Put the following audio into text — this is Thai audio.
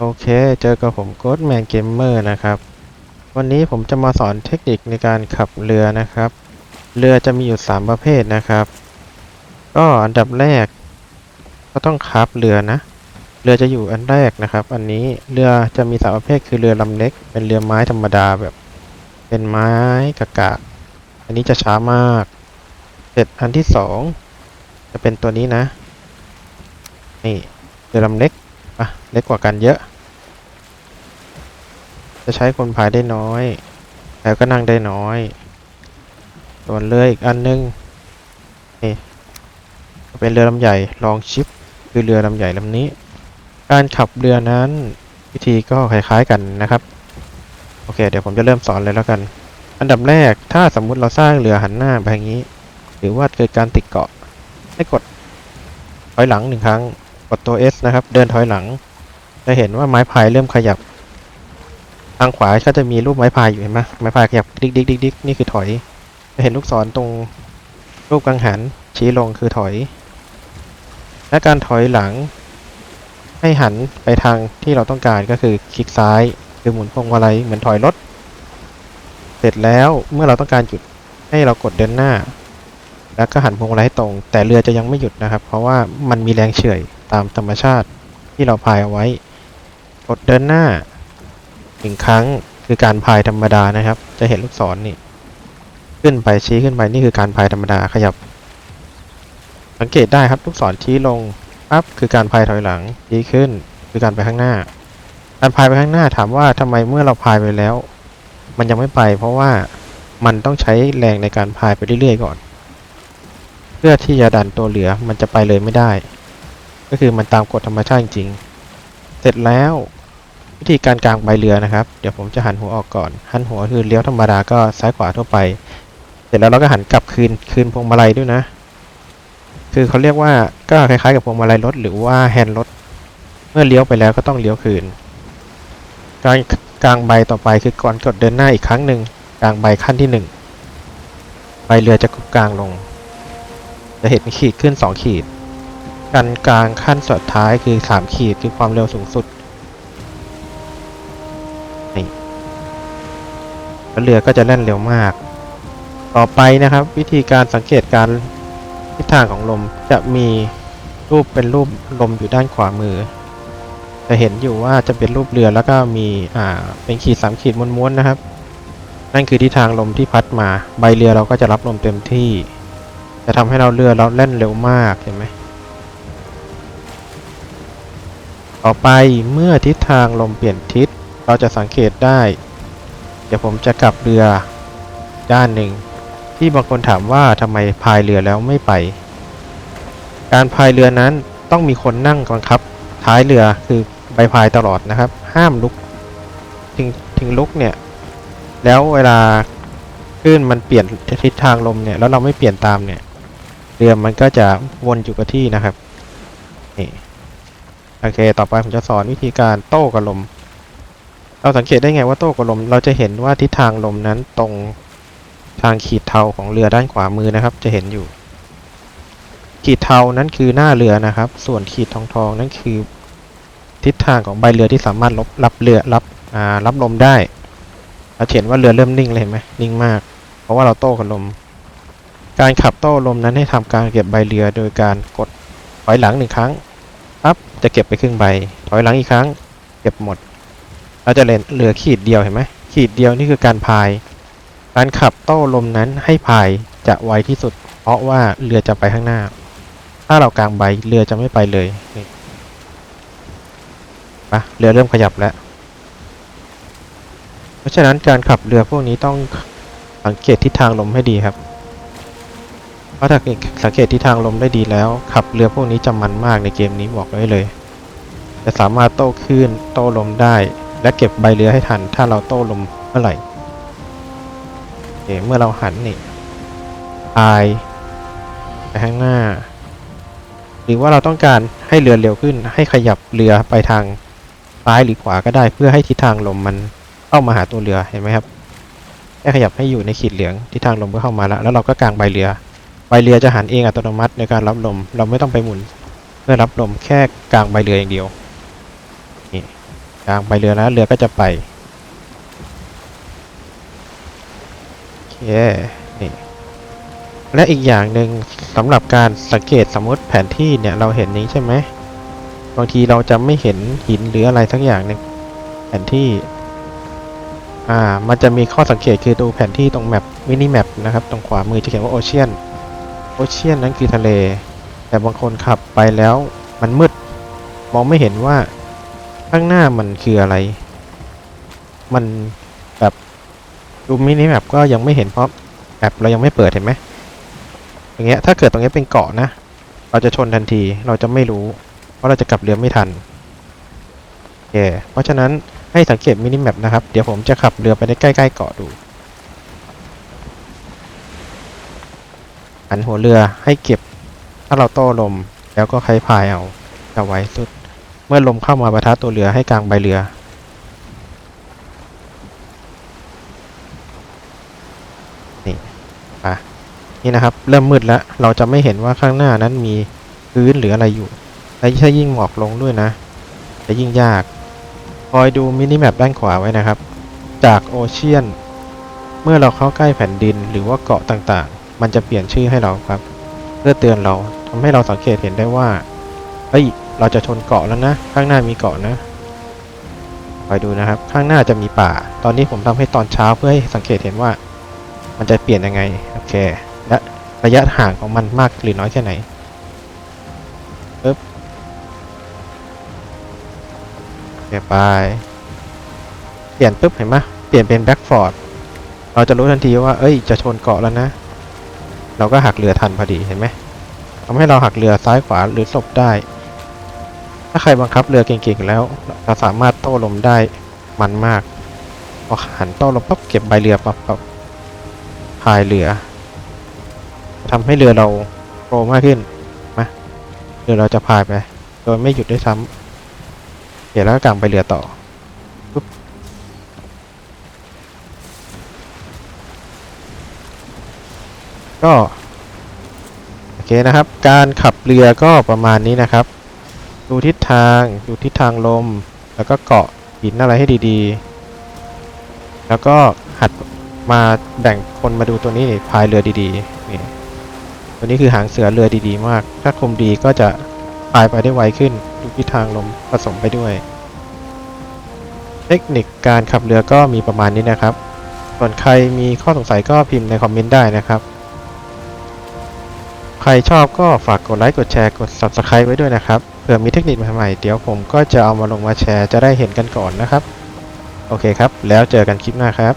โอเค เจอกับผมโ o ดแมนเกมเมอร์นะครับ วันนี้ผมจะมาสอนเทคนิคในการขับเรือนะครับ เรือจะมีอยู่ 3 ประเภทนะครับ ก็อันดับแรก ก็ต้องคับเรือนะ เรือจะอยู่อันแรกนะครับ อันนี้เรือจะมีสามประเภทคือเรือลำเล็ก เป็นเรือไม้ธรรมดาแบบ เป็นไม้กะกะ อันนี้จะช้ามากเสร็จอันที่สองจะเป็นตัวนี้นะ นี่เรือลำเล็ก ปะเล็กกว่ากันเยอะ จะใช้คนพายได้น้อย แล้วก็นั่งได้น้อยส่วนเรืออีกอันนึงนี่เป็นเรือลำใหญ่ลองชิปคือเรือลำใหญ่ลำนี้ การขับเรือนั้นวิธีก็คล้ายๆกันนะครับ โอเค เดี๋ยวผมจะเริ่มสอนเลยแล้วกัน อันดับแรกถ้าสมมุติเราสร้างเรือหันหน้าไปอย่างนี้ หรือว่าเกิดการติดเกาะให้กดถอยหลังหนึ่งครั้ง กดตัว S นะครับ เดินถอยหลัง จะเห็นว่าไม้พายเริ่มขยับ ทางขวาก็จะมีรูปไม้พายอยู่เห็นไหมไม้พายขยับดิกดิกดิกดิกนี่คือถอย จะเห็นลูกศรตรงรูปกังหันชี้ลงคือถอย และการถอยหลัง ให้หันไปทางที่เราต้องการก็คือคลิกซ้ายคือหมุนพวงมาลัยเหมือนถอยรถ เสร็จแล้วเมื่อเราต้องการหยุดให้เรากดเดินหน้า แล้วก็หันพวงมาลัยให้ตรง แต่เรือจะยังไม่หยุดนะครับ เพราะว่ามันมีแรงเฉื่อย ตามธรรมชาติที่เราพายเอาไว้ กดเดินหน้าหนึ่งครั้งคือการพายธรรมดานะครับ จะเห็นลูกศรนี่ขึ้นไปชี้ขึ้นไปนี่คือการพายธรรมดาขยับ สังเกตได้ครับลูกศรชี้ลงปั๊บคือการพายถอยหลังชี้ขึ้นคือการไปข้างหน้า การพายไปข้างหน้าถามว่าทำไมเมื่อเราพายไปแล้ว มันยังไม่ไป เพราะว่ามันต้องใช้แรงในการพายไปเรื่อยๆก่อน เพื่อที่จะดันตัวเหลือมันจะไปเลยไม่ได้ ก็คือมันตามกฎธรรมชาติจริงๆ เสร็จแล้ววิธีการกางใบเรือนะครับ เดี๋ยวผมจะหันหัวออกก่อน หันหัวคือเลี้ยวธรรมดาก็ซ้ายขวาทั่วไป เสร็จแล้วเราก็หันกลับคืนคืนพวงมาลัยด้วยนะ คือเขาเรียกว่าก็คล้ายๆกับพวงมาลัยรถหรือว่าแฮนด์รถ เมื่อเลี้ยวไปแล้วก็ต้องเลี้ยวคืน การกางใบต่อไปคือก่อนกดเดินหน้าอีกครั้งหนึ่งกางใบขั้นที่หนึ่งใบเรือจะกลางลง จะเห็นขีดขึ้นสองขีด การกลางขั้นสุดท้ายคือสามขีดคือความเร็วสูงสุดนี่แล้วเรือก็จะแล่นเร็วมาก ต่อไปนะครับ วิธีการสังเกตการทิศทางของลมจะมีรูปเป็นรูปลมอยู่ด้านขวามือ จะเห็นอยู่ว่าจะเป็นรูปเรือแล้วก็มีอ่าเป็นขีดสามขีดม้วนๆนะครับ นั่นคือทิศทางลมที่พัดมา ใบเรือเราก็จะรับลมเต็มที่ จะทำให้เราเรือเราแล่นเร็วมากเห็นไหม ต่อไปเมื่อทิศทางลมเปลี่ยนทิศเราจะสังเกตได้ เดี๋ยวผมจะกลับเรือด้านหนึ่ง ที่บางคนถามว่าทำไมพายเรือแล้วไม่ไป การพายเรือนั้นต้องมีคนนั่งบังคับ ท้ายเรือคือใบพายตลอดนะครับ ห้ามลุกถึงถึงลุกเนี่ย แล้วเวลาคลื่นมันเปลี่ยนทิศทางลมเนี่ยแล้วเราไม่เปลี่ยนตามเนี่ยเรือมันก็จะวนอยู่กับที่นะครับ โอเค ต่อไปผมจะสอนวิธีการโต้กับลม เราสังเกตได้ไงว่าโต้กับลม เราจะเห็นว่าทิศทางลมนั้นตรงทางขีดเทาของเรือด้านขวามือนะครับ จะเห็นอยู่ ขีดเทานั้นคือหน้าเรือนะครับ ส่วนขีดทองทองนั้นคือ ทิศทางของใบเรือที่สามารถรับรับเรือรับอ่ารับลมได้ เราเห็นว่าเรือเริ่มนิ่งเลยเห็นไหมนิ่งมาก เพราะว่าเราโต้กับลม การขับโต้ลมนั้นให้ทำการเก็บใบเรือโดยการกดถอยหลังหนึ่งครั้ง ปั๊บจะเก็บไปครึ่งใบถอยหลังอีกครั้ง เก็บหมดเราจะเหลือขีดเดียวเห็นไหมขีดเดียวนี่คือการพาย การขับโต้ลมนั้นให้พายจะไวที่สุด เพราะว่าเรือจะไปข้างหน้า ถ้าเรากลางใบเรือจะไม่ไปเลยนี่ปะเรือเริ่มขยับแล้ว เพราะฉะนั้นการขับเรือพวกนี้ต้องสังเกตทิศทางลมให้ดีครับ ราะถ้าสังเกตทิศทางลมได้ดีแล้ว ขับเรือพวกนี้จะมันมากในเกมนี้บอกไว้เลย จะสามารถโต้คลื่นโต้ลมได้ และเก็บใบเรือให้ทัน ถ้าเราโต้ลมเมื่อไหร่เเมื่อเราหันนี่พายไปข้างหน้า หรือว่าเราต้องการให้เรือเร็วขึ้น ให้ขยับเรือไปทางซ้ายหรือขวาก็ได้ เพื่อให้ทิศทางลมมันเข้ามาหาตัวเรือเห็นไหมครับแค่ขยับให้อยู่ในขีดเหลืองทิศทางลมก็เข้ามาแล้ว แล้วเราก็กางใบเรือ เรือจะหันเองอัตโนมัติในการรับลม เราไม่ต้องไปหมุนเพื่อรับลมแค่กางใบเรืออย่างเดียวนี่กลางไปเรือแล้วเรือก็จะไปโอเคนี่และอีกอย่างหนึ่งสำหรับการสังเกตสมมติแผนที่เนี่ยเราเห็นนี้ใช่ไหมบางทีเราจะไม่เห็นหินหรืออะไรสักอย่างในแผนที่อ่ามันจะมีข้อสังเกตคือดูแผนที่ตรงแมปมินิแมปนะครับ ตรงขวามือจะเขียนว่าโอเชียน โอเชียนนั้นคือทะเล แต่บางคนขับไปแล้วมันมืด มองไม่เห็นว่าข้างหน้ามันคืออะไร มันแบบดูมินิแมปก็ยังไม่เห็นเพราะแมปเรายังไม่เปิดเห็นไหมอย่างเงี้ยถ้าเกิดตรงนี้เป็นเกาะนะ เราจะชนทันทีเราจะไม่รู้ เพราะเราจะกลับเรือไม่ทันโอเคเพราะฉะนั้นให้สังเกตมินิแมปนะครับ เดี๋ยวผมจะขับเรือไปได้ใกล้ๆเกาะดู นหัวเรือให้เก็บ ถ้าเราโต้ลม แล้วก็ใช้พายเอาจะไว้สุด เมื่อลมเข้ามาประทะตัวเรือให้กลางใบเรือนี่อะนี่นะครับ เริ่มมืดแล้ว เราจะไม่เห็นว่าข้างหน้านั้นมีพื้นหรืออะไรอยู่ และถ้ายิ่งหมอกลงด้วยนะ จะยิ่งยาก คอยดูมินิแมปด้านขวาไว้นะครับ จากโอเชียน เมื่อเราเข้าใกล้แผ่นดินหรือว่าเกาะต่างๆ มันจะเปลี่ยนชื่อให้เราครับ เพื่อเตือนเราทำให้เราสังเกตเห็นได้ว่าเฮ้ยเราจะชนเกาะแล้วนะ ข้างหน้ามีเกาะนะคอยดูนะครับ ข้างหน้าจะมีป่า ตอนนี้ผมทำให้ตอนเช้าเพื่อให้สังเกตเห็นว่า มันจะเปลี่ยนยังไงโอเคและระยะห่างของมันมากหรือน้อยแค่ไหนปึ๊บโอเคไปเปลี่ยนปุ๊บเห็นไหมเปลี่ยนเป็นแบ็กฟอร์ดเราจะรู้ทันทีว่าเอ้ยจะชนเกาะแล้วนะ เราก็หักเรือทันพอดีเห็นไหมทำให้เราหักเรือซ้ายขวาหรือศพได้ ถ้าใครบังคับเรือเก่งๆแล้วเราสามารถโต้ลมได้มันมากพอหันโต้ลมปั๊บเก็บใบเรือปั๊บปั๊บพายเรือทำให้เรือเราโปรมากขึ้นมาเรือเราจะพายไป โดยไม่หยุดด้วยซ้ำเดี๋ยวแล้วก็กางไปเรือต่อ ก็โอเคนะครับ การขับเรือก็ประมาณนี้นะครับ ดูทิศทางดูทิศทางลม แล้วก็เกาะหินอะไรให้ดีๆ แล้วก็หัดมาแบ่งคนมาดูตัวนี้นี่พายเรือดีๆนี่ตัวนี้คือหางเสือเรือดีๆ มาก ถ้าคมดีก็จะพายไปได้ไวขึ้น ดูทิศทางลมผสมไปด้วย เทคนิคการขับเรือก็มีประมาณนี้นะครับ ส่วนใครมีข้อสงสัยก็พิมพ์ในคอมเมนต์ได้นะครับ ใครชอบก็ฝากกดไลค์กดแชร์กด Subscribe ไว้ด้วยนะครับเผื่อมีเทคนิคใหม่ๆเดี๋ยวผมก็จะเอามาลงมาแชร์จะได้เห็นกันก่อนนะครับ โอเคครับ แล้วเจอกันคลิปหน้าครับ